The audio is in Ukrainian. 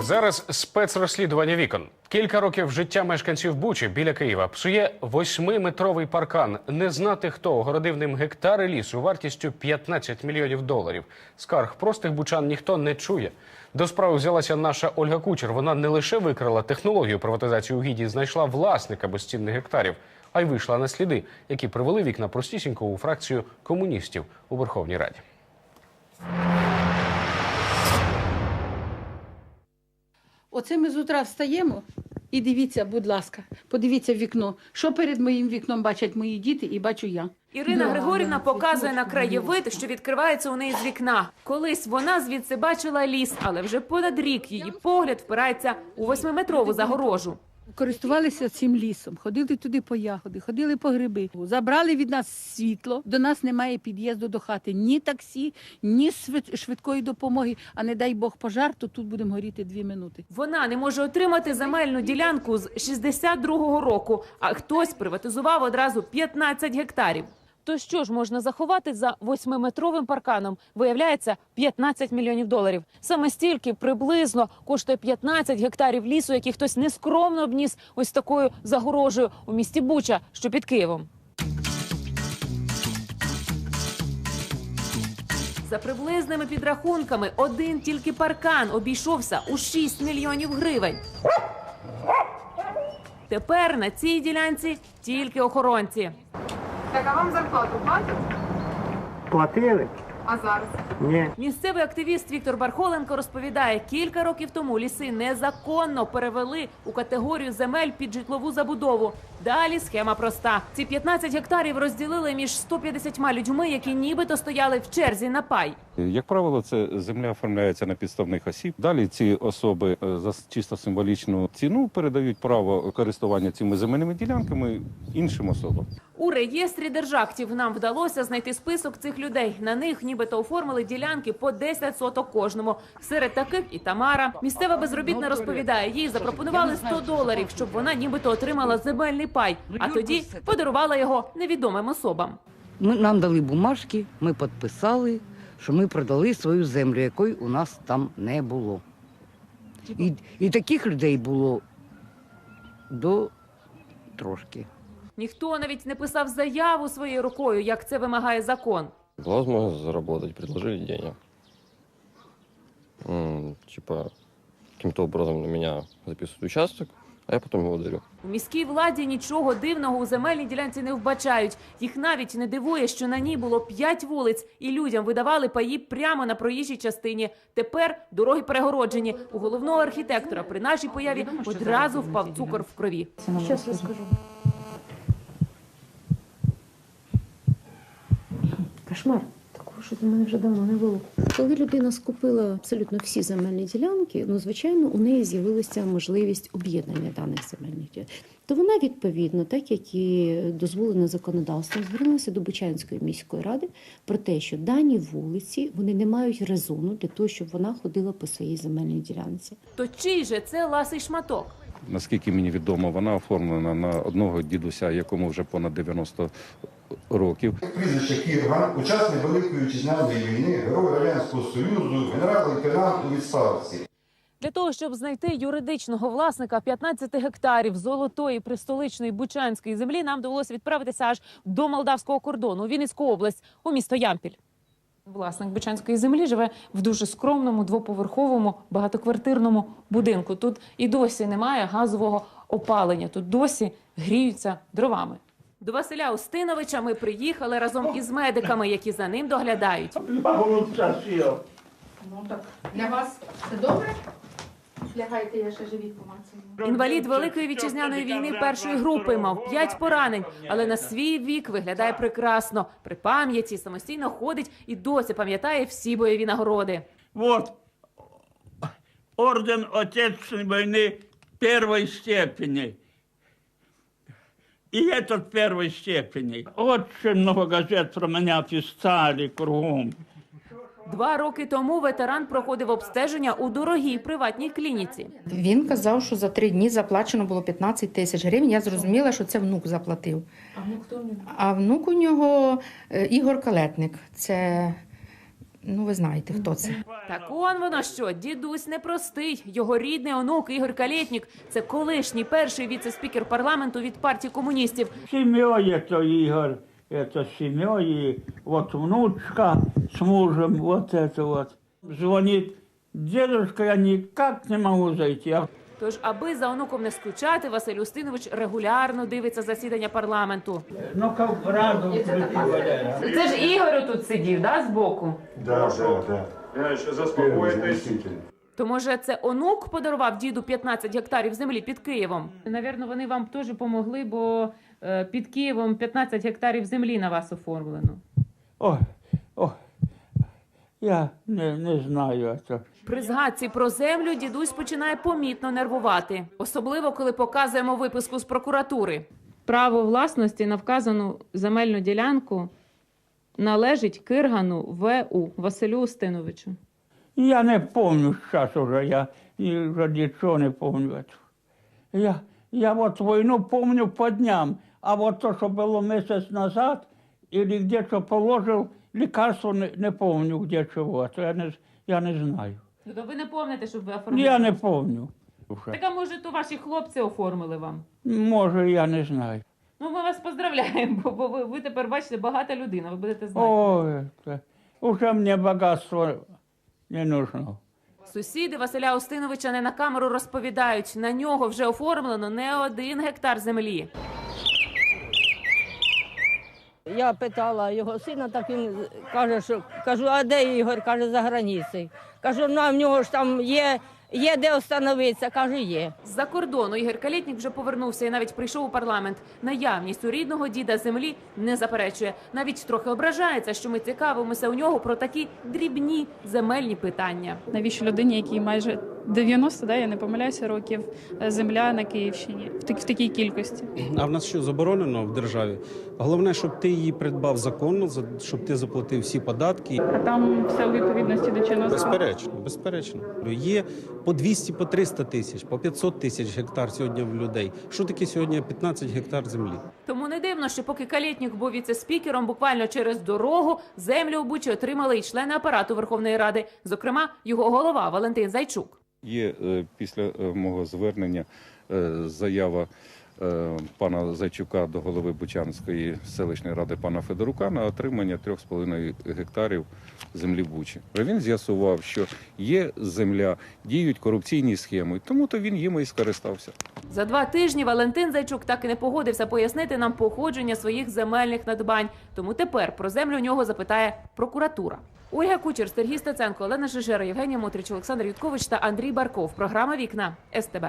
Зараз спецрозслідування вікон. Кілька років життя мешканців Бучі біля Києва псує восьмиметровий паркан. Не знати, хто огородив ним гектари лісу вартістю 15 мільйонів доларів. Скарг простих бучан ніхто не чує. До справи взялася наша Ольга Кучер. Вона не лише викрила технологію приватизації угідь і знайшла власника безцінних гектарів, а й вийшла на сліди, які привели вікна простісінько у фракцію комуністів у Верховній Раді. Оце ми з утра встаємо і дивіться, будь ласка, подивіться в вікно. Що перед моїм вікном бачать мої діти і бачу я. Ірина Да, Григорівна да, показує на краєвид, що відкривається у неї з вікна. Колись вона звідси бачила ліс, але вже понад рік її погляд впирається у восьмиметрову загорожу. Користувалися цим лісом, ходили туди по ягоди, ходили по гриби. Забрали від нас світло. До нас немає під'їзду до хати ні таксі, ні швидкої допомоги. А не дай Бог пожар, то тут будемо горіти дві минути. Вона не може отримати земельну ділянку з 62-го року, а хтось приватизував одразу 15 гектарів. То що ж можна заховати за восьмиметровим парканом? Виявляється, 15 мільйонів доларів. Саме стільки приблизно коштує 15 гектарів лісу, який хтось нескромно обніс ось такою загорожею у місті Буча, що під Києвом. За приблизними підрахунками, один тільки паркан обійшовся у 6 мільйонів гривень. Тепер на цій ділянці тільки охоронці. Так, а вам зарплату платять? Платили? А зараз? Ні. Місцевий активіст Віктор Бархоленко розповідає, кілька років тому ліси незаконно перевели у категорію земель під житлову забудову. Далі схема проста: ці 15 гектарів розділили між 150 людьми, які нібито стояли в черзі на пай. Як правило, це земля оформляється на підставних осіб. Далі ці особи е, за чисто символічну ціну передають право користування цими земельними ділянками іншим особам. У реєстрі держактів нам вдалося знайти список цих людей. На них нібито оформили ділянки по 10 соток кожному. Серед таких і Тамара. Місцева безробітна розповідає, їй запропонували 100 доларів, щоб вона нібито отримала земельний пай, а тоді подарувала його невідомим особам. Ми, нам дали бумажки, ми підписали, що ми продали свою землю, якої у нас там не було. І, і таких людей було до трошки. Ніхто навіть не писав заяву своєю рукою, як це вимагає закон. Была возможность заработать, предложили денег. М, Типа, каким-то образом на меня записывают участок, а я потом его дарю. У міській владі нічого дивного у земельній ділянці не вбачають. Їх навіть не дивує, що на ній було п'ять вулиць, і людям видавали паї прямо на проїжджій частині. Тепер дороги перегороджені. У головного архітектора при нашій появі одразу впав цукор в крові. Сейчас расскажу. Кошмар. Що до мене вже давно не було. Коли людина скупила абсолютно всі земельні ділянки, ну звичайно, у неї з'явилася можливість об'єднання даних земельних ділянок. То вона відповідно, так як і дозволено законодавством, звернулася до Бучанської міської ради про те, що дані вулиці вони не мають резону для того, щоб вона ходила по своїй земельній ділянці. То чий же це ласий шматок? Наскільки мені відомо, вона оформлена на одного дідуся, якому вже понад 90 років. Прізвище Кірган, учасник Великої Вітчизняної війни, герой Радянського Союзу, генерал-лейтенант у відставці. Для того, щоб знайти юридичного власника 15 гектарів золотої пристоличної бучанської землі, нам довелося відправитися аж до молдавського кордону, у Вінницьку область, у місто Ямпіль. Власник бучанської землі живе в дуже скромному двоповерховому багатоквартирному будинку. Тут і досі немає газового опалення. Тут досі гріються дровами. До Василя Устиновича ми приїхали разом із медиками, які за ним доглядають. Ну так для вас це добре? Лягайте, я ще живіт помацаю. Інвалід Великої вітчизняної війни першої групи мав п'ять поранень, але на свій вік виглядає прекрасно. При пам'яті самостійно ходить і досі пам'ятає всі бойові нагороди. Вот орден Отечественной войны первой степени. И этот первой степени. Очень много газет про меня писали кругом. Два роки тому ветеран проходив обстеження у дорогій приватній клініці. Він казав, що за три дні заплачено було 15 тисяч гривень. Я зрозуміла, що це внук заплатив. А внук хто? А внук у нього е, Ігор Калетник. Це Ну, ви знаєте, хто це. Так он воно що, дідусь непростий. Його рідний онук Ігор Калєтнік – це колишній перший віце-спікер парламенту від партії комуністів. Семьей это Игорь, это семьей, и вот внучка с мужем, вот это вот. Звонит, дедушка, я никак не могу зайти. Тож, аби за онуком не скучати, Василь Устинович регулярно дивиться засідання парламенту. Ну, разом прийти, Це ж Ігор тут сидів, да, збоку? Да, да, да. Я ще заспокоїтесь. То може це онук подарував діду 15 гектарів землі під Києвом? Навірно, вони вам теж помогли, бо е, під Києвом 15 гектарів землі на вас оформлено. Ой, ой, я не, не знаю это. При згадці про землю дідусь починає помітно нервувати, особливо коли показуємо виписку з прокуратури. Право власності на вказану земельну ділянку належить Киргану В.У. Василю Устиновичу. Я не помню сейчас уже, я и уже ничего не помню этого. Я, я вот войну помню по дням, а вот то, что было месяц назад, или где-то положил лекарство, не, не помню где чего, это я не, я не знаю. Тобто ви не пам'ятаєте, щоб ви оформили? Я не помню. Так а може, то ваші хлопці оформили вам? Може, я не знаю. Ну, ми вас поздравляємо, бо, бо ви, ви тепер бачите багата людина, ви будете знати. Ой, это, уже мне богатство не нужно. Сусіди Василя Устиновича не на камеру розповідають, на нього вже оформлено не один гектар землі. Я питала його сина, так він каже, що кажу, а де Ігор? Каже, за границею. Кажу, ну а в нього ж там є, є де встановитися. Каже, є. З-за кордону Ігор Калєтнік вже повернувся і навіть прийшов у парламент. Наявність у рідного діда землі не заперечує. Навіть трохи ображається, що ми цікавимося у нього про такі дрібні земельні питання. Навіщо людині, якій майже 90, да, я не помиляюся, років е, земля на Київщині в, так, в такій кількості? А в нас що заборонено в державі? Головне, щоб ти її придбав законно, за- щоб ти заплатив всі податки. А там все у відповідності до чинного Безперечно, безперечно. Є по 200, по 300 тисяч, по 500 тисяч гектар сьогодні в людей. Що таке сьогодні 15 гектар землі? Тому не дивно, що поки Калєтнік був віце-спікером, буквально через дорогу землю у Бучі отримали і члени апарату Верховної Ради, зокрема його голова Валентин Зайчук. Є е, після е, мого звернення е, заява пана Зайчука до голови Бучанської селищної ради пана Федорука на отримання 3,5 гектарів землі Бучі. Він з'ясував, що є земля, діють корупційні схеми, тому то він їм і скористався. За два тижні Валентин Зайчук так і не погодився пояснити нам походження своїх земельних надбань. Тому тепер про землю у нього запитає прокуратура. Ольга Кучер, Сергій Стеценко, Олена Жижера, Євгенія Мотрич, Олександр Юткович та Андрій Барков. Програма Вікна СТБ.